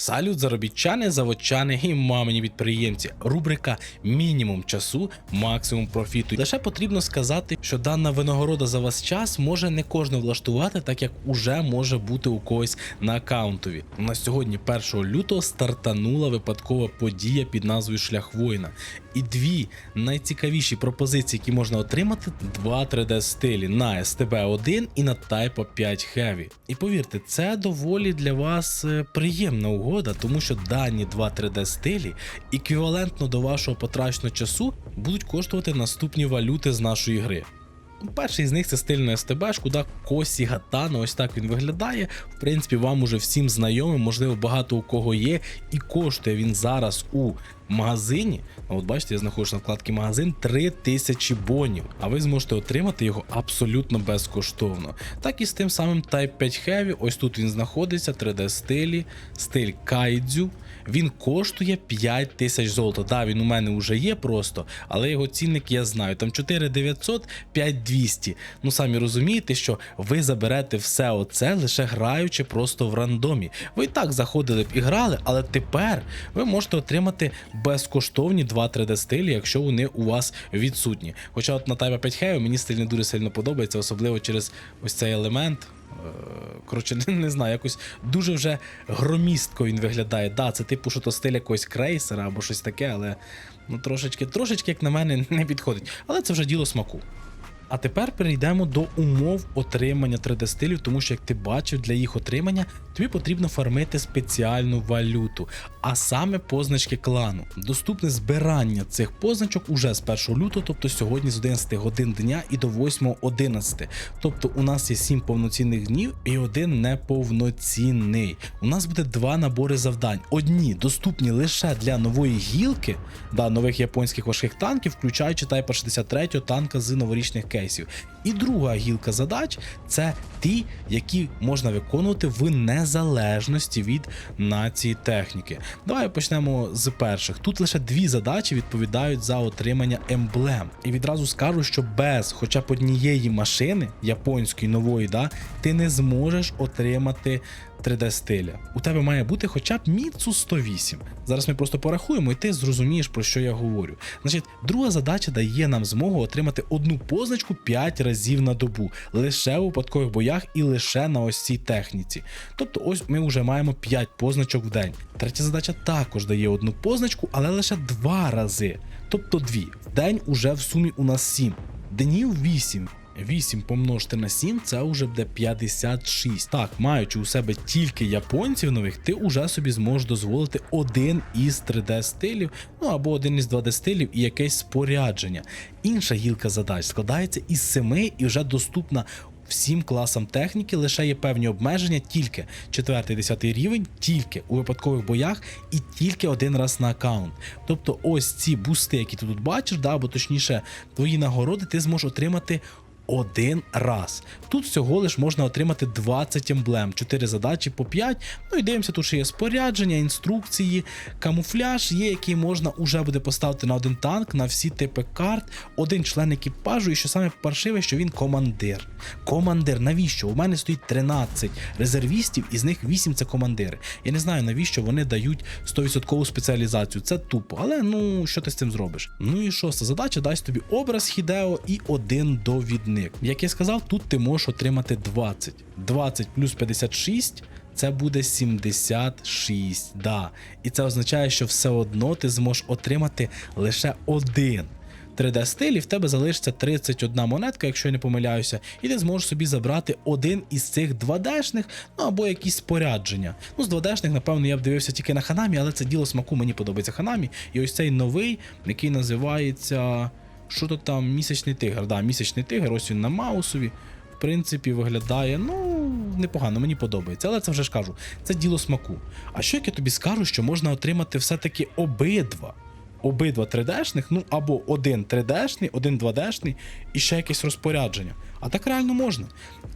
Салют заробітчани, заводчани і мамині підприємці. Рубрика мінімум часу, максимум профіту. Лише потрібно сказати, що дана винагорода за вас час може не кожного влаштувати, так як уже може бути у когось на аккаунтові. На сьогодні, 1 лютого, стартанула випадкова подія під назвою Шлях воїна. І дві найцікавіші пропозиції, які можна отримати, два 3D стилі на STB1 і на Type 5 Heavy. І повірте, це доволі для вас е, приємна угода, тому що дані два 3D стилі еквівалентно до вашого потраченого часу будуть коштувати наступні валюти з нашої гри. Перший з них це стильна СТБ, шкода Косі Гатана, ось так він виглядає. В принципі, вам уже всім знайомий, можливо, багато у кого є, і коштує він зараз у магазині. От бачите, я знаходжусь на вкладці магазин 3000 бонів, а ви зможете отримати його абсолютно безкоштовно. Так і з тим самим Type 5 Heavy, ось тут він знаходиться, 3D стилі, стиль Кайдзю. Він коштує 5 тисяч золота. Да, він у мене вже є просто, але його цінник я знаю. Там 4900, 5200. Ну самі розумієте, що ви заберете все оце лише граючи просто в рандомі. Ви і так заходили б і грали, але тепер ви можете отримати безкоштовні 2 3D стилі, якщо вони у вас відсутні. Хоча от на Type 5 Heavy мені стиль не дуже сильно подобається, особливо через ось цей елемент. Е, Коротше, не, знаю, якось дуже вже громістко він виглядає. Да, це типу, що то стиль якогось крейсера або щось таке, але ну трошечки, трошечки, як на мене, не підходить. Але це вже діло смаку. А тепер перейдемо до умов отримання 3D стилів, тому що як ти бачив, для їх отримання тобі потрібно фармити спеціальну валюту, а саме позначки клану. Доступне збирання цих позначок уже з 1 лютого, тобто сьогодні з 11 годин дня і до 8.11. Тобто у нас є 7 повноцінних днів і один неповноцінний. У нас буде два набори завдань. Одні доступні лише для нової гілки, да, нових японських важких танків, включаючи Type 63 танка з новорічних кейсів. І друга гілка задач це ті, які можна виконувати в незалежності від нації техніки. Давай почнемо з перших. Тут лише дві задачі відповідають за отримання емблем. І відразу скажу, що без хоча б однієї машини японської нової, да, ти не зможеш отримати 3D стиля. У тебе має бути хоча б Міцу 108. Зараз ми просто порахуємо, і ти зрозумієш, про що я говорю. Значить, друга задача дає нам змогу отримати одну позначку 5 разів на добу, лише у випадкових боях і лише на ось цій техніці. Тобто, ось ми вже маємо 5 позначок в день. Третя задача також дає одну позначку, але лише два рази. Тобто дві. В день уже в сумі у нас 7. Днів 8. 8 помножити на 7 це вже буде 56. Так, маючи у себе тільки японців нових, ти уже собі зможеш дозволити один із 3D стилів, ну або один із 2D стилів і якесь спорядження. Інша гілка задач складається із 7 і вже доступна. Всім класам техніки лише є певні обмеження тільки 4-10 рівень, тільки у випадкових боях і тільки один раз на аккаунт. Тобто, ось ці бусти, які ти тут бачиш, да, або точніше, твої нагороди, ти зможеш отримати один раз. Тут всього лиш можна отримати 20 емблем, 4 задачі по 5. Ну і дивимося, тут ще є спорядження, інструкції, камуфляж є, який можна уже буде поставити на один танк, на всі типи карт, один член екіпажу, і що саме паршиве, що він командир. Командир, навіщо? У мене стоїть 13 резервістів, із них 8 це командири. Я не знаю, навіщо вони дають 100% спеціалізацію. Це тупо, але ну що ти з цим зробиш? Ну і шоста задача дасть тобі образ Хідео і один довідник. Як я сказав, тут ти можеш отримати 20. 20 плюс 56 це буде 76. Да. І це означає, що все одно ти зможеш отримати лише один. 3D стиль, і в тебе залишиться 31 монетка, якщо я не помиляюся, і ти зможеш собі забрати один із цих 2D-шних, ну або якісь спорядження. Ну, з 2D-шних, напевно, я б дивився тільки на Ханамі, але це діло смаку, мені подобається Ханамі. І ось цей новий, який називається. Що то там місячний тигр? Да, місячний тигр, ось він на маусові. В принципі, виглядає, ну, непогано, мені подобається. Але це вже ж кажу, це діло смаку. А що як я тобі скажу, що можна отримати все-таки обидва? Обидва 3D-шних, ну або один 3D-шний, один 2D-шний і ще якесь розпорядження. А так реально можна.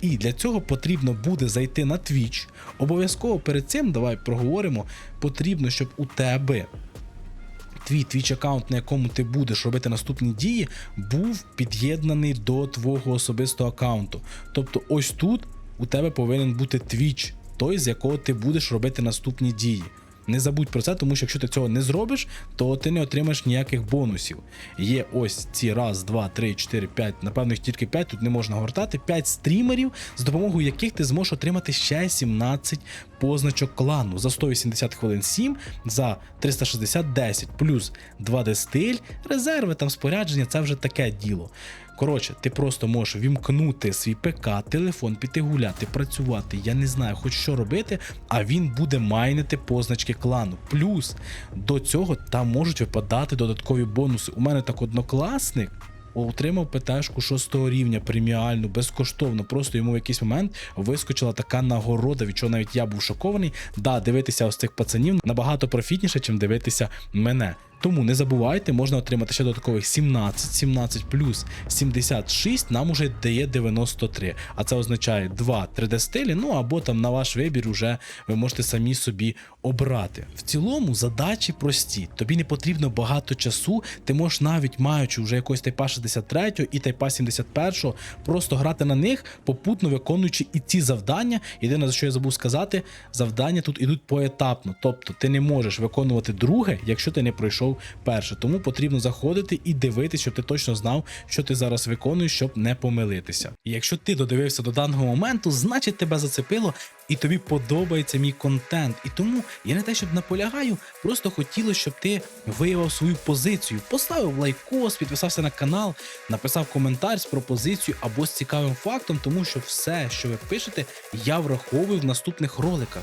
І для цього потрібно буде зайти на Twitch. Обов'язково перед цим, давай проговоримо, потрібно, щоб у тебе твій твіч аккаунт, на якому ти будеш робити наступні дії, був під'єднаний до твого особистого аккаунту. Тобто, ось тут у тебе повинен бути твіч, той, з якого ти будеш робити наступні дії. Не забудь про це, тому що якщо ти цього не зробиш, то ти не отримаєш ніяких бонусів. Є ось ці раз, два, три, чотири, п'ять, напевно, їх тільки п'ять, тут не можна гортати. П'ять стрімерів, з допомогою яких ти зможеш отримати ще 17 позначок клану. За 180 хвилин 7, за 360 10, плюс 2D стиль, резерви там спорядження, це вже таке діло. Коротше, ти просто можеш вімкнути свій ПК, телефон, піти гуляти, працювати, я не знаю, хоч що робити, а він буде майнити позначки клану. Плюс до цього там можуть випадати додаткові бонуси. У мене так однокласник. Отримав ПТшку 6 рівня преміальну безкоштовно. Просто йому в якийсь момент вискочила така нагорода, від чого навіть я був шокований. Да, дивитися ось цих пацанів набагато профітніше, чим дивитися мене. Тому не забувайте, можна отримати ще додаткових 17, 17 плюс 76, нам уже дає 93. А це означає 2 3D стилі, ну або там на ваш вибір уже ви можете самі собі обрати. В цілому задачі прості. Тобі не потрібно багато часу. Ти можеш навіть маючи вже якогось тайпа 63 і тайпа 71, просто грати на них, попутно виконуючи і ці завдання. Єдине, за що я забув сказати, завдання тут ідуть поетапно. Тобто ти не можеш виконувати друге, якщо ти не пройшов перше. Тому потрібно заходити і дивитися, щоб ти точно знав, що ти зараз виконуєш, щоб не помилитися. І якщо ти додивився до даного моменту, значить тебе зацепило і тобі подобається мій контент. І тому я не те, щоб наполягаю, просто хотілося, щоб ти виявив свою позицію, поставив лайкос, підписався на канал, написав коментар з пропозицією або з цікавим фактом, тому що все, що ви пишете, я враховую в наступних роликах.